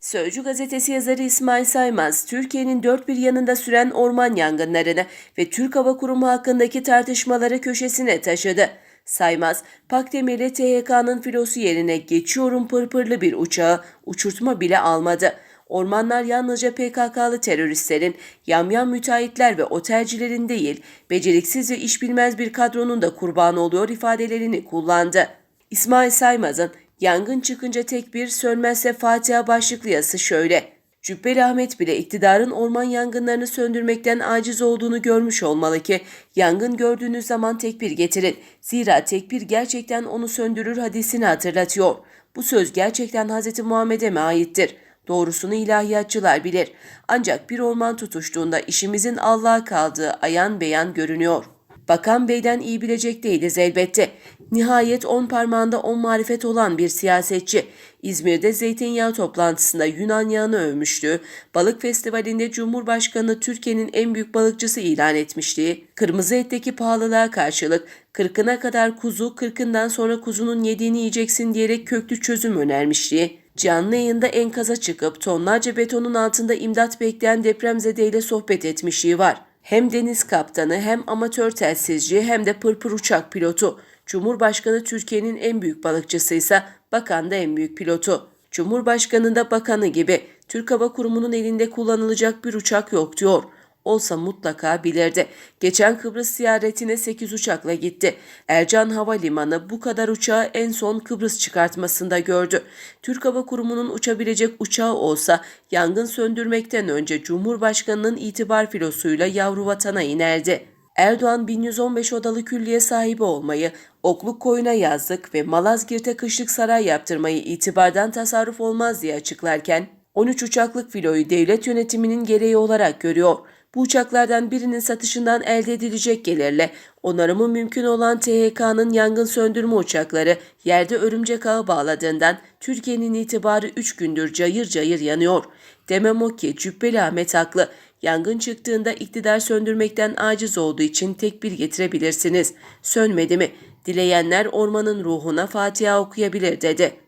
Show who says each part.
Speaker 1: Sözcü gazetesi yazarı İsmail Saymaz, Türkiye'nin dört bir yanında süren orman yangınlarını ve Türk Hava Kurumu hakkındaki tartışmaları köşesine taşıdı. Saymaz, Pakdemirli THK'nın filosu yerine geçiyorum pırpırlı bir uçağı uçurtma bile almadı. Ormanlar yalnızca PKK'lı teröristlerin, yamyam müteahhitler ve otelcilerin değil, beceriksiz ve iş bilmez bir kadronun da kurbanı oluyor ifadelerini kullandı. İsmail Saymaz'ın yangın çıkınca tek bir sönmezse Fatiha başlıklı yazısı şöyle. Cübbeli Ahmet bile iktidarın orman yangınlarını söndürmekten aciz olduğunu görmüş olmalı ki yangın gördüğünüz zaman tekbir getirin. Zira tekbir gerçekten onu söndürür hadisini hatırlatıyor. Bu söz gerçekten Hz. Muhammed'e mi aittir? Doğrusunu ilahiyatçılar bilir. Ancak bir orman tutuştuğunda işimizin Allah'a kaldığı ayan beyan görünüyor. Bakan Bey'den iyi bilecek değiliz elbette. Nihayet on parmağında on marifet olan bir siyasetçi. İzmir'de zeytinyağı toplantısında Yunan yağını övmüştü. Balık festivalinde Cumhurbaşkanı Türkiye'nin en büyük balıkçısı ilan etmişti. Kırmızı etteki pahalılığa karşılık kırkına kadar kuzu, kırkından sonra kuzunun yediğini yiyeceksin diyerek köklü çözüm önermişti. Canlı yayında enkaza çıkıp tonlarca betonun altında imdat bekleyen depremzedeyle sohbet etmişliği var. Hem deniz kaptanı hem amatör telsizci hem de pırpır uçak pilotu. Cumhurbaşkanı Türkiye'nin en büyük balıkçısıysa bakan da en büyük pilotu. Cumhurbaşkanı da bakanı gibi Türk Hava Kurumu'nun elinde kullanılacak bir uçak yok diyor. Olsa mutlaka bilirdi. Geçen Kıbrıs ziyaretine 8 uçakla gitti. Ercan Havalimanı bu kadar uçağı en son Kıbrıs çıkartmasında gördü. Türk Hava Kurumu'nun uçabilecek uçağı olsa yangın söndürmekten önce Cumhurbaşkanı'nın itibar filosuyla yavru vatana inerdi. Erdoğan 1115 odalı külliye sahibi olmayı, okluk koyuna yazlık ve Malazgirt'e kışlık saray yaptırmayı itibardan tasarruf olmaz diye açıklarken, 13 uçaklık filoyu devlet yönetiminin gereği olarak görüyor. Bu uçaklardan birinin satışından elde edilecek gelirle onarımı mümkün olan THK'nın yangın söndürme uçakları yerde örümcek ağı bağladığından Türkiye'nin itibarı 3 gündür cayır cayır yanıyor. Demem o ki Cübbeli Ahmet haklı. Yangın çıktığında iktidar söndürmekten aciz olduğu için tekbir getirebilirsiniz. Sönmedi mi? Dileyenler ormanın ruhuna Fatiha okuyabilir dedi.